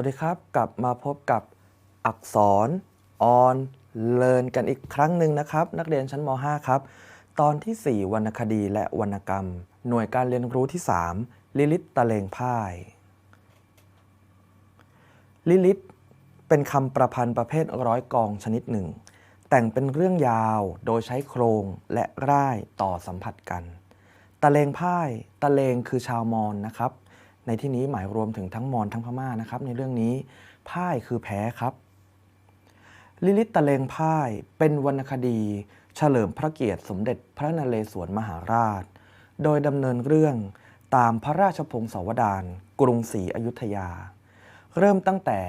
วัสดีครับ กลับมาพบกับอักษรออนเลินกันอีกครั้งหนึ่งนะครับ นักเรียนชั้นม .5 ครับ ตอนที่ 4 วรรณคดีและวรรณกรรม หน่วยการเรียนรู้ที่ 3 ลิลิตตะเลงพ่าย ลิลิต เป็นคำประพันธ์ประเภทร้อยกองชนิดหนึ่ง แต่งเป็นเรื่องยาวโดยใช้โครงและร่ายต่อสัมผัสกัน ตะเลงพ่าย ตะเลงคือชาวมอญนะครับ ในที่นี้หมายรวมถึงทั้งมอญทั้งพม่านะครับในเรื่องนี้พ่ายคือแพ้ครับ ลิลิตตะเลงพ่ายเป็นวรรณคดี เฉลิมพระเกียรติสมเด็จพระนเรศวรมหาราช โดยดำเนินเรื่องตามพระราชพงศาวดารกรุงศรีอยุธยา เริ่มตั้งแต่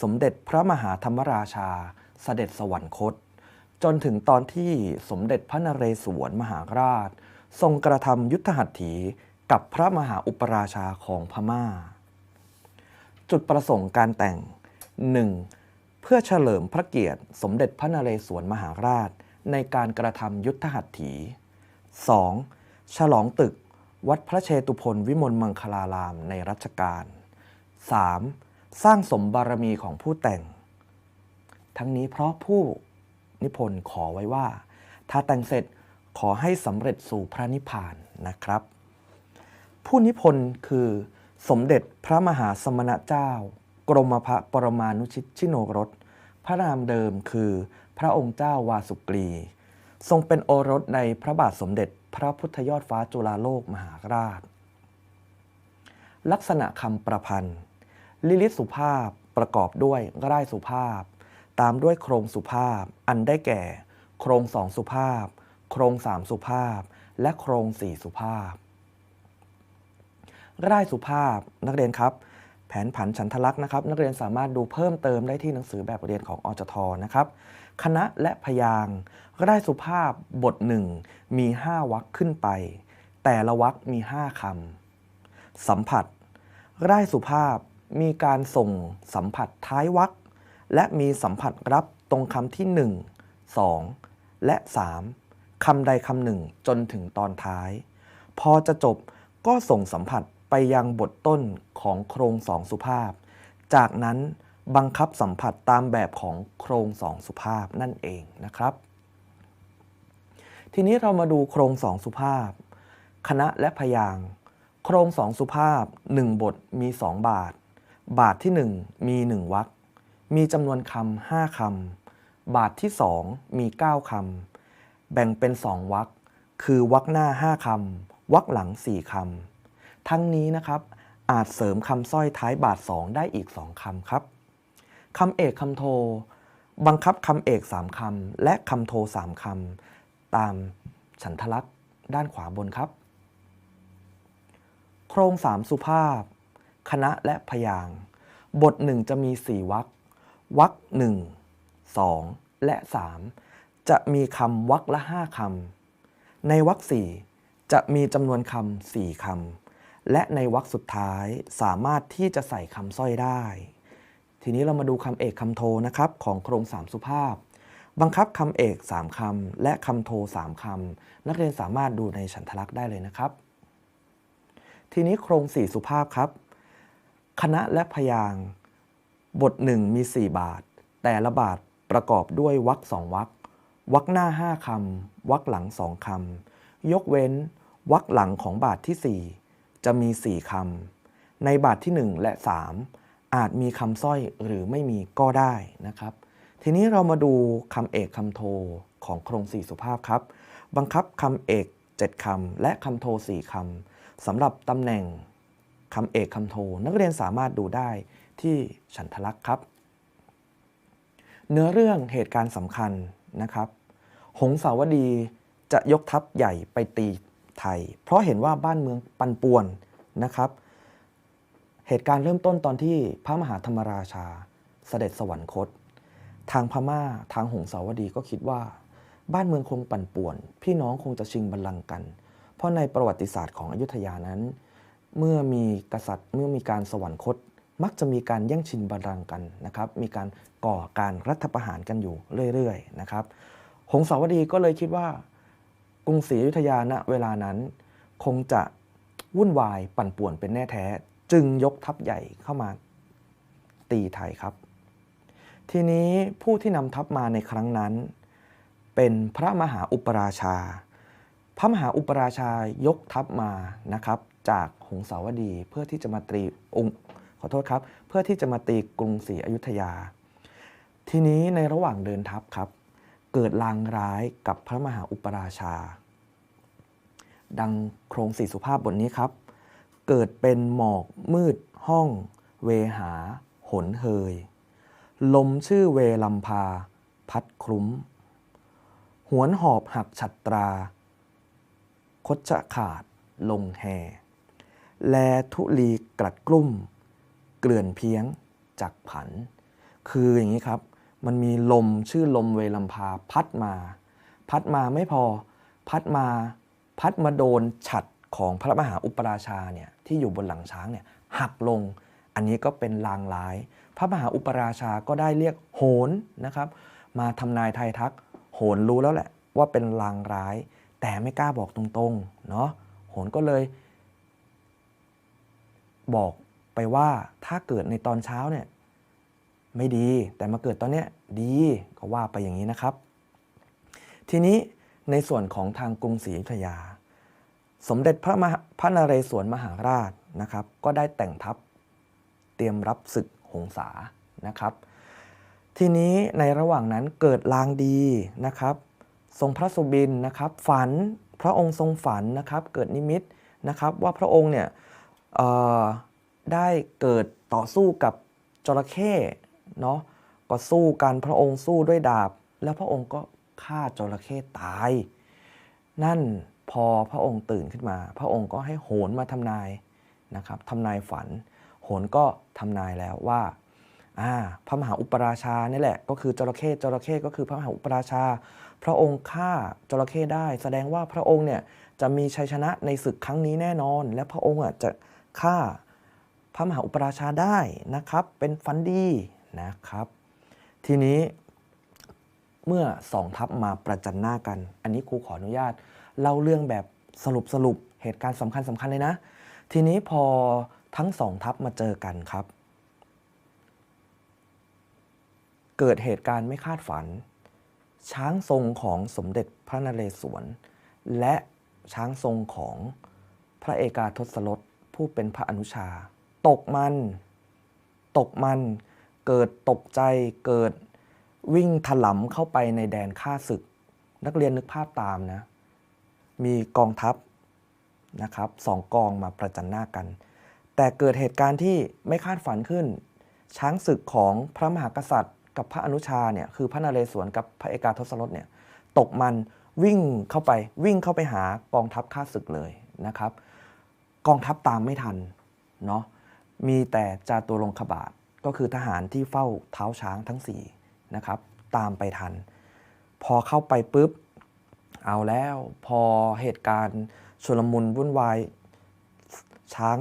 สมเด็จพระมหาธรรมราชาเสด็จสวรรคต จนถึงตอนที่สมเด็จพระนเรศวรมหาราช ทรงกระทำยุทธหัตถี กับพระมหาอุปราชาของพม่า จุดประสงค์การแต่ง 1. เพื่อเฉลิมพระเกียรติสมเด็จพระนเรศวรมหาราชในการกระทำยุทธหัตถี 2. ฉลองตึกวัดพระเชตุพนวิมลมังคลารามในรัชกาล 3. สร้างสมบารมีของผู้แต่ง ทั้งนี้เพราะผู้นิพนธ์ขอไว้ว่า ถ้าแต่งเสร็จขอให้สำเร็จสู่พระนิพพานนะครับ ผู้นิพนธ์คือสมเด็จพระมหาสมณเจ้า กรมพระปรมานุชิตชิโนรส พระนามเดิมคือพระองค์เจ้าวาสุกรี ทรงเป็นโอรสในพระบาทสมเด็จพระพุทธยอดฟ้าจุฬาโลกมหาราช ลักษณะคำประพันธ์ ลิลิตสุภาพประกอบด้วยร่ายสุภาพ ตามด้วยโครงสุภาพ อันได้แก่ โครงสองสุภาพ โครงสามสุภาพ และโครงสี่สุภาพ ร่ายสุภาพนักเรียนครับ แผนผันฉันทลักษณ์นะครับ นักเรียนสามารถดูเพิ่มเติมได้ที่หนังสือแบบเรียนของอจทนะครับ คณะและพยางร่ายสุภาพบทหนึ่งมี 5วรรคขึ้นไป แต่ละวรรคมี 5คำสัมผัส ร่ายสุภาพมีการส่งสัมผัสท้ายวรรคและมีสัมผัสรับตรงคำที่ 1 2 และ 3คำใดคำหนึ่งจนถึงตอนท้าย พอจะจบก็ส่งสัมผัส ไปยังบทต้นของโครงสองสุภาพ จากนั้นบังคับสัมผัสตามแบบของโครงสองสุภาพนั่นเองนะครับ ทีนี้เรามาดูโครงสองสุภาพ คณะและพยางค์โครงสองสุภาพ 1 บทมี 2 บาท บาทที่ 1 มี 1วรรคมีจำนวนคำ5คำบาทที่ 2 มี 9คำแบ่งเป็น 2วรรคคือวรรคหน้า 5คำวรรคหลัง 4คำ ทั้งนี้นะครับอาจเสริมคำสร้อยท้ายบาท 2 ได้อีก 2คำครับคำเอกคำโท บังคับคำเอก 3คำและคำโท 3คำตามฉันทลักษณ์ด้านขวาบนครับ โครงสามสุภาพ คณะและพยาง บทหนึ่งจะมี 4วรรควรรคหนึ่งสองและ 3 จะมีคำวรรคละ 5คำในวรรคสี่จะมีจำนวนคำสี่คำ และในวรรคสุดท้ายสามารถที่จะใส่คำสร้อยได้ ทีนี้เรามาดูคำเอกคำโทนะครับของโครงสามสุภาพ บังคับคำเอก 3คำและคำโท 3คำนักเรียนสามารถดูในฉันทลักษณ์ได้เลยนะครับ ทีนี้โครงสี่สุภาพครับ คณะและพยางบทหนึ่งมี 4 บาท แต่ละบาทประกอบด้วยวรรคสองวรรควรรคหน้า 5คำวรรคหลังสองคำยกเว้นวรรคหลังของบาทที่ 4 จะมี 4คำในบาทที่ 1 และ 3 อาจมีคำสร้อยหรือไม่มีก็ได้นะครับ ทีนี้เรามาดูคำเอกคำโทของโครงสี่สุภาพครับ บังคับคำเอก 7คำและคำโท 4คำสำหรับตำแหน่งคำเอกคำโท นักเรียนสามารถดูได้ที่ฉันทลักษ์ครับ เนื้อเรื่องเหตุการณ์สำคัญนะครับ หงสาวดีจะยกทัพใหญ่ไปตี ไทย เพราะเห็นว่าบ้านเมืองปันป่วนนะครับ เหตุการณ์เริ่มต้นตอนที่พระมหาธรรมราชาเสด็จสวรรคต ทางพม่าทางหงสาวดีก็คิดว่า บ้านเมืองคงปั่นป่วน พี่น้องคงจะชิงบัลลังก์กัน เพราะในประวัติศาสตร์ของอยุธยานั้น เมื่อมีกษัตริย์เมื่อมีการสวรรคต มักจะมีการแย่งชิงบัลลังก์กันนะครับ มีการก่อการรัฐประหารกันอยู่เรื่อยๆนะครับหงสาวดีก็เลยคิดว่า กรุงศรีอยุธยาณเวลานั้น คงจะวุ่นวายปั่นป่วนเป็นแน่แท้ จึงยกทัพใหญ่เข้ามาตีไทยครับ ทีนี้ผู้ที่นำทัพมาในครั้งนั้น เป็นพระมหาอุปราชา พระมหาอุปราชายกทัพมานะครับ จากหงสาวดีเพื่อที่จะมาตีองค์ขอโทษครับ เพื่อที่จะมาตีกรุงศรีอยุธยา ทีนี้ในระหว่างเดินทัพครับ เกิดลางร้ายกับพระมหาอุปราชา ดังโครงสี่สุภาพบทนี้ครับ เกิดเป็นหมอกมืดห้อง เวหา หนเฮย ลมชื่อเวลำพา พัดคลุ้ม หวนหอบหักฉัตรา คดจะขาดลงแห่แลทุลีกลัดกลุ่ม เกลื่อนเพียงจากผัน คืออย่างนี้ครับ มันมีลมชื่อลมเวลัมพาพัดมา พัดมาไม่พอพัดมาพัดมาโดนฉัดของพระมหาอุปราชาเนี่ยที่อยู่บนหลังช้างเนี่ยหักลง อันนี้ก็เป็นลางร้าย พระมหาอุปราชาก็ได้เรียกโหนนะครับ มาทำนายไทยทัก โหนรู้แล้วแหละว่าเป็นลางร้าย แต่ไม่กล้าบอกตรงๆเนาะโหนก็เลย บอกไปว่าถ้าเกิดในตอนเช้าเนี่ย ไม่ดี แต่มาเกิดตอนเนี้ยดีก็ว่าไปอย่างนี้นะครับ ทีนี้ในส่วนของทางกรุงศรีอยุธยา สมเด็จพระมหพระนเรศวรมหาราชนะครับ ก็ได้แต่งทัพเตรียมรับศึกหงสานะครับ ทีนี้ในระหว่างนั้นเกิดลางดีนะครับ ทรงพระสุบินนะครับ ฝันพระองค์ทรงฝันนะครับ เกิดนิมิตนะครับว่าพระองค์เนี่ยได้เกิดต่อสู้กับจระเข้ เนาะก็สู้กันพระองค์สู้ด้วยดาบ แล้วพระองค์ก็ฆ่าจระเข้ตาย นั่นพอพระองค์ตื่นขึ้นมา พระองค์ก็ให้โหนมาทำนายนะครับทำนายฝัน โหนก็ทำนายแล้วว่าอาพระมหาอุปราชานี่แหละ ก็คือจระเข้จระเข้ก็คือพระมหาอุปราชา พระองค์ฆ่าจระเข้ได้ แสดงว่าพระองค์เนี่ยจะมีชัยชนะในศึกครั้งนี้แน่นอน และพระองค์อะจะฆ่าพระมหาอุปราชาได้นะครับ เป็นฟันดี นะครับ ทีนี้เมื่อสองทัพมาประจันหน้ากัน อันนี้ครูขออนุญาตเล่าเรื่องแบบสรุปสรุปเหตุการณ์สำคัญสำคัญเลยนะ ทีนี้พอทั้งสองทัพมาเจอกันครับ เกิดเหตุการณ์ไม่คาดฝัน ช้างทรงของสมเด็จพระนเรศวร และช้างทรงของพระเอกาทศรสผู้เป็นพระอนุชา ตกมัน ตกมัน เกิดตกใจเกิดวิ่งถลำเข้าไปในแดนฆ่าศึก นักเรียนนึกภาพตามนะ มีกองทัพนะครับสองกองมาประจันหน้ากัน แต่เกิดเหตุการณ์ที่ไม่คาดฝันขึ้น ช้างศึกของพระมหากษัตริย์ กับพระอนุชาเนี่ยคือพระนเรศวรกับพระเอกาทศรสเนี่ยตกมันวิ่งเข้าไปวิ่งเข้าไปหากองทัพข้าศึกเลยนะครับ กองทัพตามไม่ทันเนาะมีแต่จาตุรงคบาท ก็คือทหารที่เฝ้าเท้าช้างทั้งสี่นะครับตามไปทัน พอเข้าไปปุ๊บเอาแล้วพอเหตุการณ์ชุลมุนวุ่นวาย ช้าง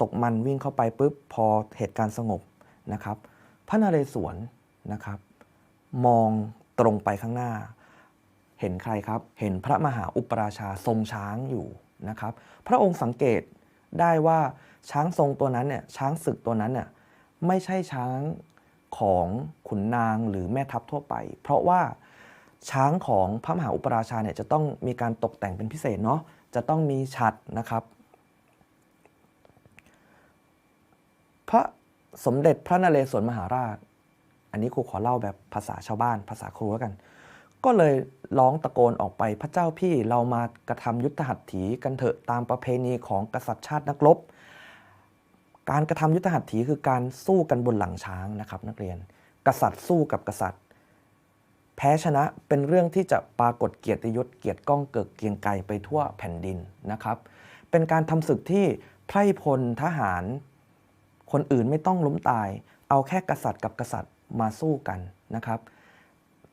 ตกมันวิ่งเข้าไปปุ๊บพอเหตุการณ์สงบนะครับ พระนเรศวรนะครับ มองตรงไปข้างหน้า เห็นใครครับ เห็นพระมหาอุปราชาทรงช้างอยู่นะครับ พระองค์สังเกตได้ว่าช้างทรงตัวนั้นเนี่ยช้างศึกตัวนั้นเนี่ย ไม่ใช่ช้างของขุนนางหรือแม่ทัพทั่วไป เพราะว่าช้างของพระมหาอุปราชาเนี่ยจะต้องมีการตกแต่งเป็นพิเศษเนาะจะต้องมีฉัดนะครับ พระสมเด็จพระนเรศวรมหาราช อันนี้ครูขอเล่าแบบภาษาชาวบ้าน ภาษาครูแล้วกัน ก็เลยร้องตะโกนออกไปพระเจ้าพี่เรามากระทำยุทธหัตถีกันเถอะตามประเพณีของกษัตริย์ชาตินักรบ การกระทำยุทธหัตถีคือการสู้กันบนหลังช้างนะครับ นักเรียน กษัตริย์สู้กับกษัตริย์ แพ้ชนะเป็นเรื่องที่จะปรากฏเกียรติยศเกียรติก้องเกิกเกียงไกรไปทั่วแผ่นดินนะครับ เป็นการทำศึกที่ไพร่พลทหาร คนอื่นไม่ต้องล้มตาย เอาแค่กษัตริย์กับกษัตริย์มาสู้กันนะครับ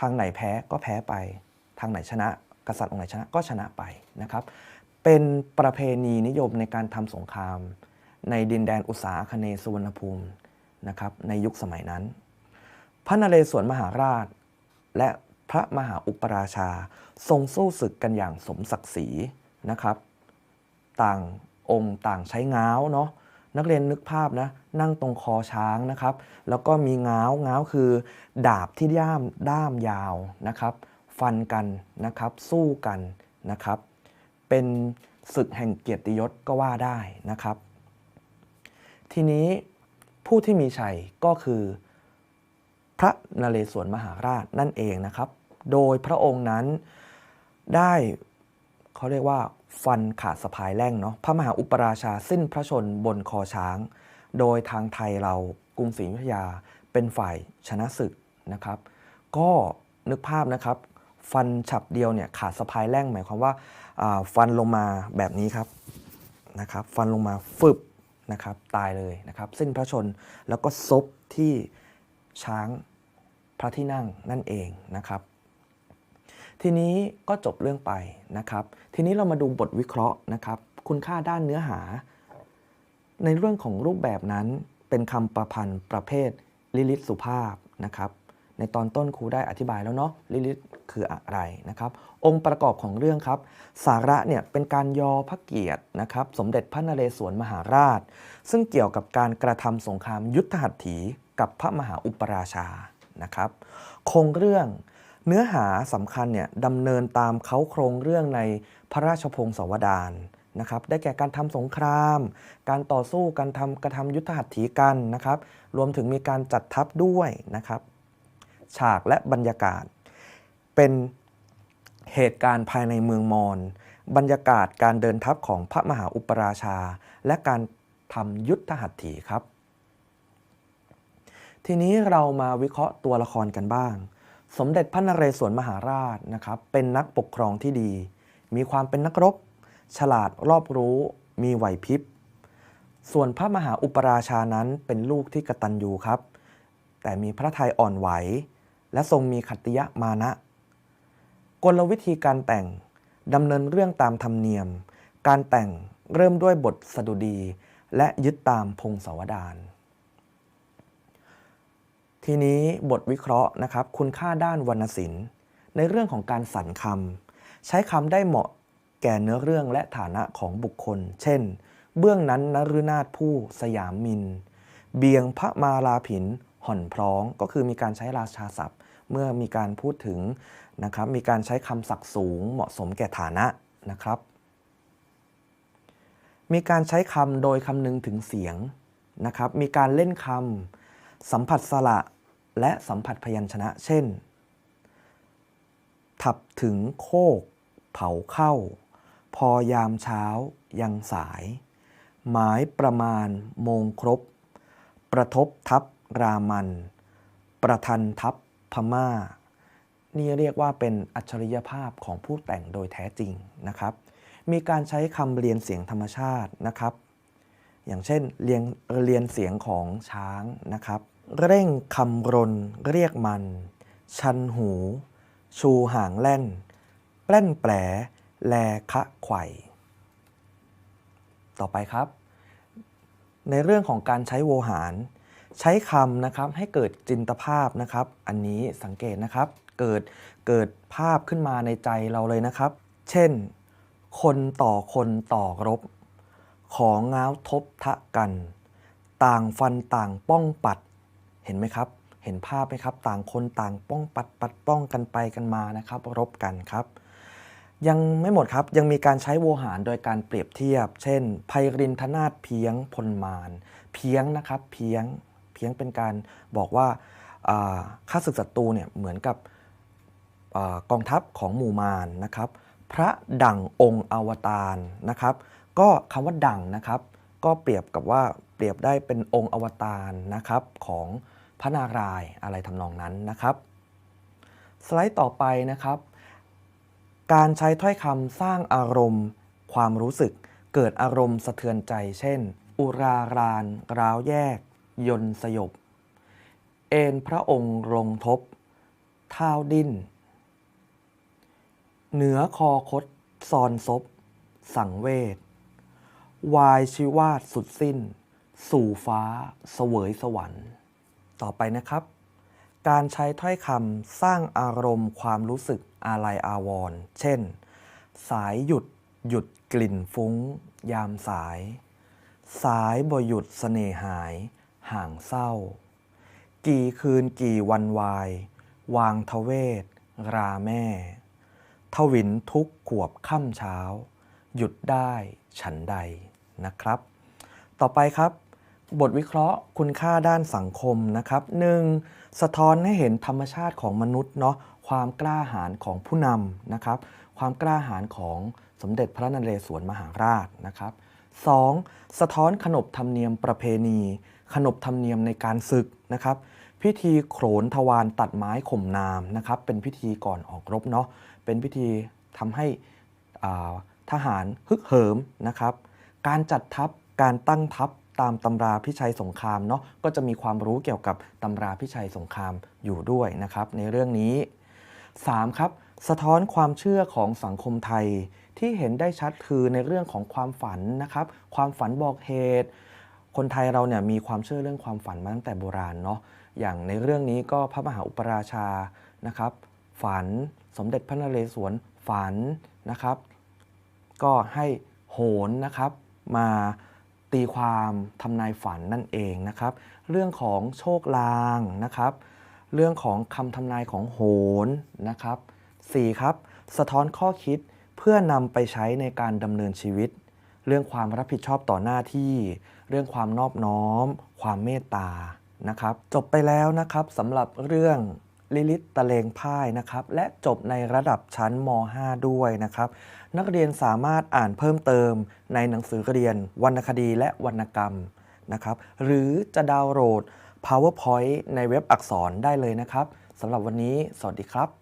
ทางไหนแพ้ก็แพ้ไป ทางไหนชนะ กษัตริย์องค์ไหนชนะก็ชนะไปนะครับ เป็นประเพณีนิยมในการทำสงคราม ในดินแดนอุตสาคเนสุวรรณภูมินะครับในยุคสมัยนั้น พระนเรศวรมหาราช และพระมหาอุปราชาทรงสู้ศึกกันอย่างสมศักดิ์ศรีนะครับ ต่างองค์ต่างใช้ง้าวเนาะนักเรียนนึกภาพนะนั่งตรงคอช้างนะครับ แล้วก็มีง้าวง้าวคือ ดาบที่ด้ามด้ามยาวนะครับ ฟันกันนะครับสู้กันนะครับ เป็นศึกแห่งเกียรติยศก็ว่าได้นะครับ ทีนี้ผู้ที่มีชัยก็คือพระนเรศวรมหาราชนั่นเองนะครับ โดยพระองค์นั้นได้เขาเรียกว่าฟันขาดสะพายแล่งเนาะพระมหาอุปราชาสิ้นพระชนบนคอช้าง โดยทางไทยเรากรุงศรีอยุธยาเป็นฝ่ายชนะศึกนะครับ ก็นึกภาพนะครับ ฟันฉับเดียวเนี่ยขาดสะพายแล่งหมายความว่าาฟันลงมาแบบนี้ครับนะครับ ฟันลงมาฟึบ นะครับตายเลยนะครับสิ้นพระชนแล้วก็ซบที่ช้างพระที่นั่งนั่นเองนะครับ ทีนี้ก็จบเรื่องไปนะครับ ทีนี้เรามาดูบทวิเคราะห์นะครับ คุณค่าด้านเนื้อหา ในเรื่องของรูปแบบนั้นเป็นคำประพันธ์ประเภทลิลิตสุภาพนะครับ ในตอนต้นครูได้อธิบายแล้วเนาะลิลิตคืออะไรนะครับ องค์ประกอบของเรื่องครับ สาระเนี่ยเป็นการยอพระเกียรตินะครับ สมเด็จพระนเรศวรมหาราช ซึ่งเกี่ยวกับการกระทำสงครามยุทธหัตถีกับพระมหาอุปราชานะครับโครงเรื่องเนื้อหาสำคัญเนี่ยดำเนินตามเขาโครงเรื่องในพระราชพงศาวดารนะครับ ได้แก่การทำสงคราม การต่อสู้การทำกระทำยุทธหัตถีกันนะครับ รวมถึงมีการจัดทัพด้วยนะครับ ฉากและบรรยากาศ เป็นเหตุการณ์ภายในเมืองมอญบรรยากาศการเดินทัพของพระมหาอุปราชา และการทำยุทธหัตถีครับ ทีนี้เรามาวิเคราะห์ตัวละครกันบ้าง สมเด็จพระนเรศวรมหาราชนะครับ เป็นนักปกครองที่ดี มีความเป็นนักรบ ฉลาดรอบรู้ มีไหวพริบ ส่วนพระมหาอุปราชานั้นเป็นลูกที่กระตัญญูครับ แต่มีพระทัยอ่อนไหว และทรงมีขัตติยมานะ กลวิธีการแต่งดำเนินเรื่องตามธรรมเนียม การแต่งเริ่มด้วยบทสดุดี และยึดตามพงศาวดารทีนี้บทวิเคราะห์นะครับ คุณค่าด้านวรรณศิลป์ ในเรื่องของการสรรคำใช้คำได้เหมาะแก่เนื้อเรื่องและฐานะของบุคคล เช่น เบื้องนั้นนฤนาถผู้สยามมิน เบียงพระมาลาผิน ห่อนพร้องก็คือมีการใช้ราชาศัพท์ เมื่อมีการพูดถึงนะครับมีการใช้คำศักดิ์สูงเหมาะสมแก่ฐานะนะครับ มีการใช้คำโดยคำนึงถึงเสียงนะครับ มีการเล่นคำสัมผัสสระและสัมผัสพยัญชนะ เช่น ถับถึงโคก เผาเข้า พอยามเช้า ยังสาย หมายประมาณโมงครบ ประทบทับรามัน ประทันทับ พม่า นี่เรียกว่าเป็นอัจฉริยภาพของผู้แต่งโดยแท้จริงนะครับ มีการใช้คำเรียนเสียงธรรมชาตินะครับ อย่างเช่นเรียนเรียนเสียงของช้างนะครับ เร่งคำรน เรียกมัน ชันหู ชูหางแล่นแปล้นแปลแลคะไข่ต่อไปครับ ในเรื่องของการใช้โวหาร ใช้คำนะครับให้เกิดจินตภาพนะครับ อันนี้สังเกตนะครับ เกิดเกิดภาพขึ้นมาในใจเราเลยนะครับ เช่น คนต่อคนต่อรบ ของง้าวทบทะกัน ต่างฟันต่างป้องปัด เห็นไหมครับ เห็นภาพไหมครับ ต่างคนต่างป้องปัดปัดป้องกันไปกันมานะครับ รบกันครับยังไม่หมดครับ ยังมีการใช้โวหารโดยการเปรียบเทียบ เช่นไพรินทนาถเพียงพลมาน เพียงนะครับ เพียง พียงเป็นการบอกว่าอ่าข้าศึกศัตรูเนี่ยเหมือนกับอกองทัพของหมู่มารนะครับ พระดั่งองค์อวตารนะครับ ก็คำว่าดั่งนะครับ ก็เปรียบกับว่าเปรียบได้เป็นองค์อวตารนะครับของพระนารายอะไรทำนองนั้นนะครับ สไลด์ต่อไปนะครับ การใช้ถ้อยคำสร้างอารมณ์ ความรู้สึกเกิดอารมณ์สะเทือนใจ เช่น อุรารานร้าวแยก ยนสยบ เอ็นพระองค์ลงทบ เท้าดิ้น เหนือคอคดซอนซบ สังเวชวายชิวาดสุดสิ้น สู่ฟ้าเสวยสวรรค์ ต่อไปนะครับ การใช้ถ้อยคำสร้างอารมณ์ความรู้สึกอาลัยอาวรณ์เช่น สายหยุดหยุดกลิ่นฟุ้ง ยามสาย สายบ่หยุดเสน่หาย ห่างเศร้า กี่คืนกี่วันวาย วางทเวศ ราแม่ ทวินทุกขวบค่ำเช้า หยุดได้ฉันใดนะครับ ต่อไปครับ บทวิเคราะห์คุณค่าด้านสังคมนะครับหนึ่งสะท้อนให้เห็นธรรมชาติของมนุษย์เนาะความกล้าหาญของผู้นำนะครับ ความกล้าหาญของสมเด็จพระนเรศวรมหาราชนะครับสองสะท้อนขนบธรรมเนียมประเพณี ขนบธรรมเนียมในการศึกนะครับ พิธีโขนทวารตัดไม้ข่มนามนะครับ เป็นพิธีก่อนออกรบเนาะเป็นพิธีทำให้ทหารฮึกเหิมนะครับ การจัดทัพการตั้งทัพตามตำราพิชัยสงครามเนาะก็จะมีความรู้เกี่ยวกับตำราพิชัยสงครามอยู่ด้วยนะครับ ในเรื่องนี้ 3. ครับสะท้อนความเชื่อของสังคมไทยที่เห็นได้ชัดคือในเรื่องของความฝันนะครับ ความฝันบอกเหตุ คนไทยเราเนี่ยมีความเชื่อเรื่องความฝันมาตั้งแต่โบราณเนาะอย่างในเรื่องนี้ก็พระมหาอุปราชานะครับฝันสมเด็จพระนเรศวรฝันนะครับ ก็ให้โหนนะครับมาตีความทำนายฝันนั่นเองนะครับ เรื่องของโชคลางนะครับ เรื่องของคำทำนายของโหนนะครับ 4. ครับ สะท้อนข้อคิดเพื่อนำไปใช้ในการดำเนินชีวิต เรื่องความรับผิดชอบต่อหน้าที่ เรื่องความนอบน้อม ความเมตตานะครับจบไปแล้วนะครับสำหรับเรื่องลิลิตตะเลงพ่ายนะครับและจบในระดับชั้นม .5 ด้วยนะครับ นักเรียนสามารถอ่านเพิ่มเติมในหนังสือเรียน วรรณคดีและวรรณกรรมนะครับหรือจะดาวน์โหลด PowerPoint ในเว็บอักษรได้เลยนะครับสำหรับวันนี้ สวัสดีครับ